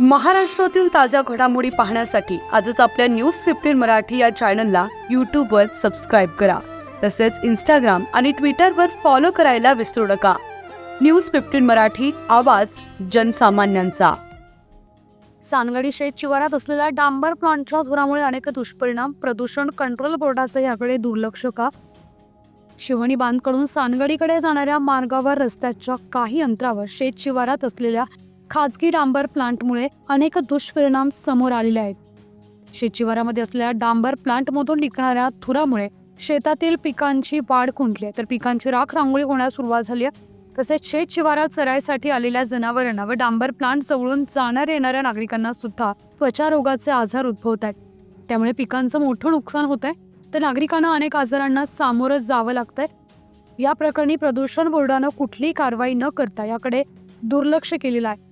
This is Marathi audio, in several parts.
महाराष्ट्रातील ताज्या घडामोडी पाहण्यासाठी आजच आपल्या न्यूज फिफ्टीन मराठी या चॅनलला यूट्यूबवर सबस्क्राईब करा. तसेच इंस्टाग्राम आणि ट्विटरवर फॉलो करायला विसरू नका. न्यूज फिफ्टीन मराठी आवाज जनसामान्यांचा. सानगडी शेत शिवारात असलेल्या डांबर प्लांटच्या धुरामुळे अनेक दुष्परिणाम प्रदूषण कंट्रोल बोर्डाचं याकडे दुर्लक्ष का? शिवणी बांधकडून सानगडीकडे जाणाऱ्या मार्गावर रस्त्याच्या काही अंतरावर शेत शिवारात असलेल्या खाजगी डांबर प्लांटमुळे अनेक दुष्परिणाम समोर आलेले आहेत. शेतीवारामध्ये असलेल्या डांबर प्लांटमधून निघणाऱ्या धुरामुळे शेतातील पिकांची वाढ खुंटली आहे. तर पिकांची राख रांगोळी होण्यास सुरुवात झाली आहे. तसेच शेत शिवारात चरायसाठी आलेल्या जनावरांना व डांबर प्लांट जवळून जाणाऱ्या येणाऱ्या नागरिकांना सुद्धा त्वचा रोगाचे आजार उद्भवत आहेत. त्यामुळे पिकांचं मोठं नुकसान होत आहे. तर नागरिकांना अनेक आजारांना सामोरं जावं लागतंय. या प्रकरणी प्रदूषण बोर्डानं कुठलीही कारवाई न करता याकडे दुर्लक्ष केलेलं आहे.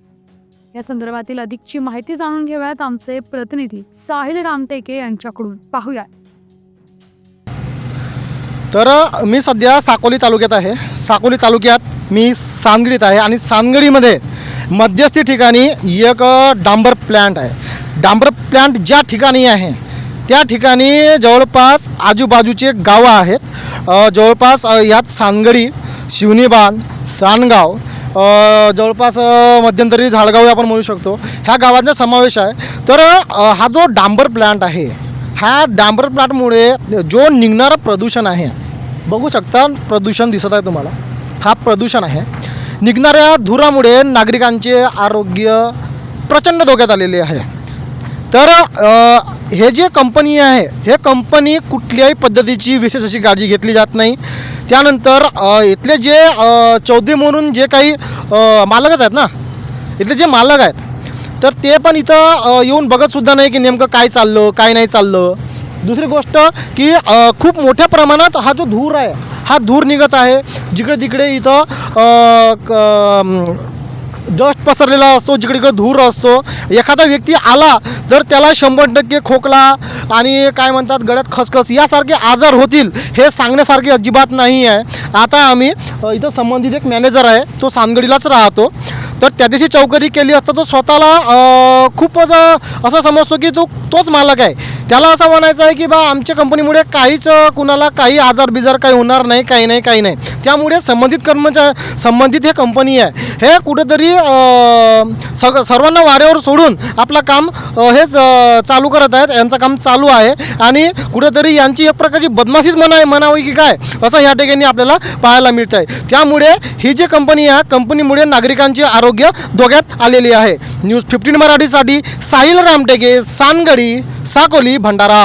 या संदर्भातील अधिकची माहिती जाणून घेऊयात आमचे प्रतिनिधी साहिल रामटेके यांच्याकडून. पाहूया तर मी सध्या साकोली तालुक्यात आहे. साकोली तालुक्यात मी सांदगडीत आहे आणि सानगडीमध्ये मध्यस्थी ठिकाणी एक डांबर प्लॅन्ट आहे. डांबर प्लॅन्ट ज्या ठिकाणी आहे त्या ठिकाणी जवळपास आजूबाजूचे गावं आहेत. जवळपास यात सांगडी शिवनीबांध सानगाव जवळपास मध्यंतरी झाडगाव आपण म्हणू शकतो. ह्या गावांचा समावेश आहे. तर हा जो डांबर प्लांट आहे ह्या डांबर प्लांटमुळे जो निघणारं प्रदूषण आहे बघू शकता प्रदूषण दिसत आहे तुम्हाला. हा प्रदूषण आहे. निघणाऱ्या धुरामुळे नागरिकांचे आरोग्य प्रचंड धोक्यात आलेले आहे. तर हे जे कंपनी आहे हे कंपनी कुठल्याही पद्धतीची विशेष अशी काळजी घेतली जात नाही. त्यानंतर अ, इथले जे अ, चौधरी म्हणून जे काही अ, मालकच आहेत ना? इथले जे मालक आहेत तर ते पण इथं अ, येऊन बघतसुद्धा नाही की नेमकं काय चाललं काय नाही चाललं. दुसरी गोष्ट की अ, खूप मोठ्या प्रमाणात हा जो धूर आहे हा धूर निघत आहे. जिकडे तिकडे इथं अ, क- डस्ट पसरलेला असतो जिकडे धूर असतो. एखादा व्यक्ती आला तर त्याला शंभर टक्के खोकला आणि काय म्हणतात गळ्यात खसखस यासारखे आजार होतील हे सांगण्यासारखे अजिबात नाही आहे. आता आम्ही इथं संबंधित एक मॅनेजर आहे तो सानगडीलाच राहतो. तर त्या दिवशी चौकरी केली असता तो स्वतःला खूपच असं समजतो की तो तोच मालक आहे. त्याला असं म्हणायचं आहे की बा आमच्या कंपनीमुळे काहीच कुणाला काही आजार बिजार काही होणार नाही काही नाही काही नाही. त्यामुळे संबंधित कर्मचा संबंधित हे कंपनी आहे. हे कुठेतरी सग सर्वांना वाऱ्यावर सोडून आपलं काम हे हेच चालू करत आहेत. यांचं काम चालू आहे. आणि कुठेतरी यांची एक प्रकारची बदमाशीच म्हणा म्हणावी की काय असं ह्या ठिकाणी आपल्याला पाहायला मिळत आहे त्यामुळे ही जी कंपनी आहे कंपनीमुळे नागरिकांचे आरोग्य धोक्यात आलेली आहे. न्यूज फिफ्टीन मराठीसाठी साहिल रामटेके सानगडी. साकोली भंडारा